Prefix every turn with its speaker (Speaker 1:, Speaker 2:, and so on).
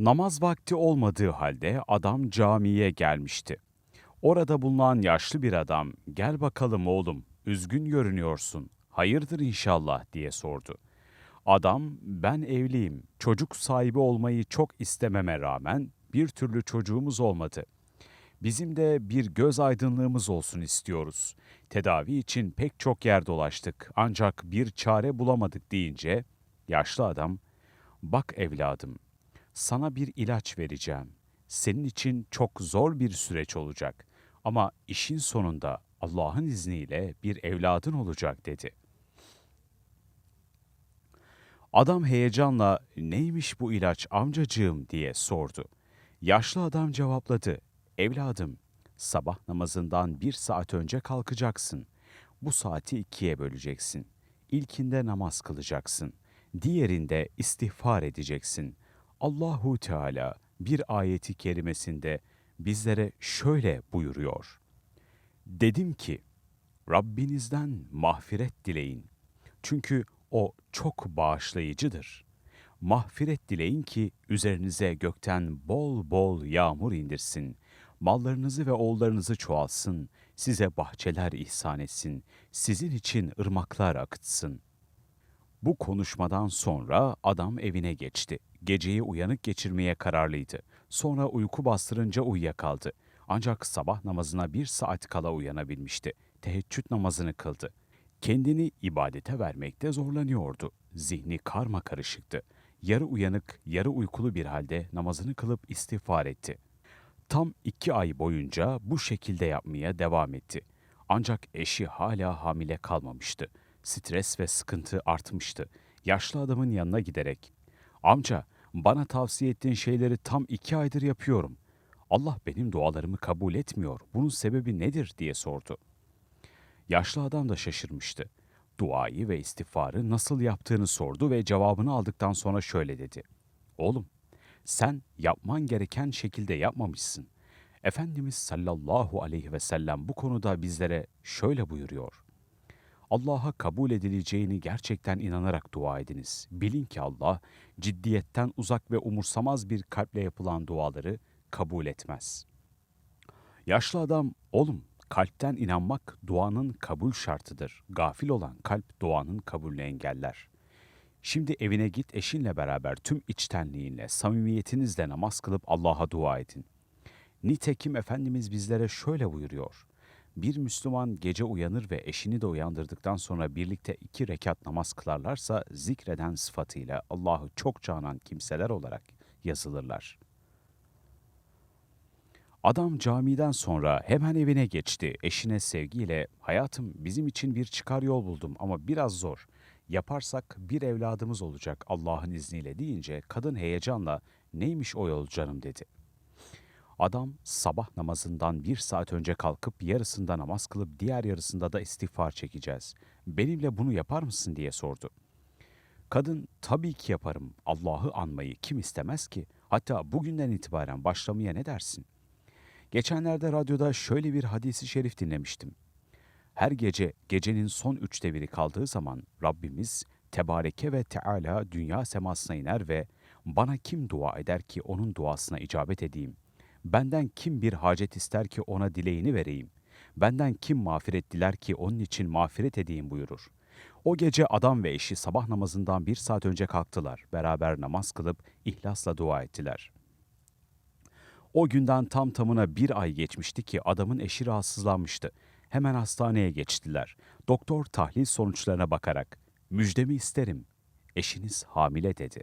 Speaker 1: Namaz vakti olmadığı halde adam camiye gelmişti. Orada bulunan yaşlı bir adam, gel bakalım oğlum, üzgün görünüyorsun, hayırdır inşallah diye sordu. Adam, ben evliyim, çocuk sahibi olmayı çok istememe rağmen bir türlü çocuğumuz olmadı. Bizim de bir göz aydınlığımız olsun istiyoruz. Tedavi için pek çok yer dolaştık ancak bir çare bulamadık deyince yaşlı adam, bak evladım, sana bir ilaç vereceğim. Senin için çok zor bir süreç olacak ama işin sonunda Allah'ın izniyle bir evladın olacak dedi. Adam heyecanla neymiş bu ilaç amcacığım diye sordu. Yaşlı adam cevapladı. Evladım, sabah namazından bir saat önce kalkacaksın. Bu saati ikiye böleceksin. İlkinde namaz kılacaksın. Diğerinde istiğfar edeceksin. Allahu Teala bir ayeti kerimesinde bizlere şöyle buyuruyor. Dedim ki, Rabbinizden mağfiret dileyin. Çünkü o çok bağışlayıcıdır. Mağfiret dileyin ki üzerinize gökten bol bol yağmur indirsin. Mallarınızı ve oğullarınızı çoğalsın. Size bahçeler ihsan etsin. Sizin için ırmaklar akıtsın. Bu konuşmadan sonra adam evine geçti. Geceyi uyanık geçirmeye kararlıydı. Sonra uyku bastırınca uyuyakaldı. Ancak sabah namazına bir saat kala uyanabilmişti. Teheccüd namazını kıldı. Kendini ibadete vermekte zorlanıyordu. Zihni karma karışıktı. Yarı uyanık, yarı uykulu bir halde namazını kılıp istiğfar etti. Tam iki ay boyunca bu şekilde yapmaya devam etti. Ancak eşi hala hamile kalmamıştı. Stres ve sıkıntı artmıştı. Yaşlı adamın yanına giderek, ''Amca, bana tavsiye ettiğin şeyleri tam iki aydır yapıyorum. Allah benim dualarımı kabul etmiyor. Bunun sebebi nedir?'' diye sordu. Yaşlı adam da şaşırmıştı. Duayı ve istiğfarı nasıl yaptığını sordu ve cevabını aldıktan sonra şöyle dedi. Oğlum, sen yapman gereken şekilde yapmamışsın. Efendimiz sallallahu aleyhi ve sellem bu konuda bizlere şöyle buyuruyor. Allah'a kabul edileceğini gerçekten inanarak dua ediniz. Bilin ki Allah ciddiyetten uzak ve umursamaz bir kalple yapılan duaları kabul etmez. Yaşlı adam, oğlum kalpten inanmak duanın kabul şartıdır. Gafil olan kalp duanın kabulünü engeller. Şimdi evine git eşinle beraber tüm içtenliğinle, samimiyetinizle namaz kılıp Allah'a dua edin. Nitekim Efendimiz bizlere şöyle buyuruyor. Bir Müslüman gece uyanır ve eşini de uyandırdıktan sonra birlikte iki rekat namaz kılarlarsa zikreden sıfatıyla Allah'ı çok canan kimseler olarak yazılırlar. Adam camiden sonra hemen evine geçti. Eşine sevgiyle hayatım bizim için bir çıkar yol buldum ama biraz zor. Yaparsak bir evladımız olacak Allah'ın izniyle deyince kadın heyecanla neymiş o yol canım dedi. Adam sabah namazından bir saat önce kalkıp yarısında namaz kılıp diğer yarısında da istiğfar çekeceğiz. Benimle bunu yapar mısın diye sordu. Kadın tabii ki yaparım. Allah'ı anmayı kim istemez ki? Hatta bugünden itibaren başlamaya ne dersin? Geçenlerde radyoda şöyle bir hadisi şerif dinlemiştim. Her gece gecenin son üçte biri kaldığı zaman Rabbimiz Tebareke ve Teala dünya semasına iner ve bana kim dua eder ki onun duasına icabet edeyim? Benden kim bir hacet ister ki ona dileğini vereyim? Benden kim mağfiret diler ki onun için mağfiret edeyim buyurur. O gece adam ve eşi sabah namazından bir saat önce kalktılar. Beraber namaz kılıp ihlasla dua ettiler.'' O günden tam tamına bir ay geçmişti ki adamın eşi rahatsızlanmıştı. Hemen hastaneye geçtiler. Doktor tahlil sonuçlarına bakarak müjdemi isterim. Eşiniz hamile dedi.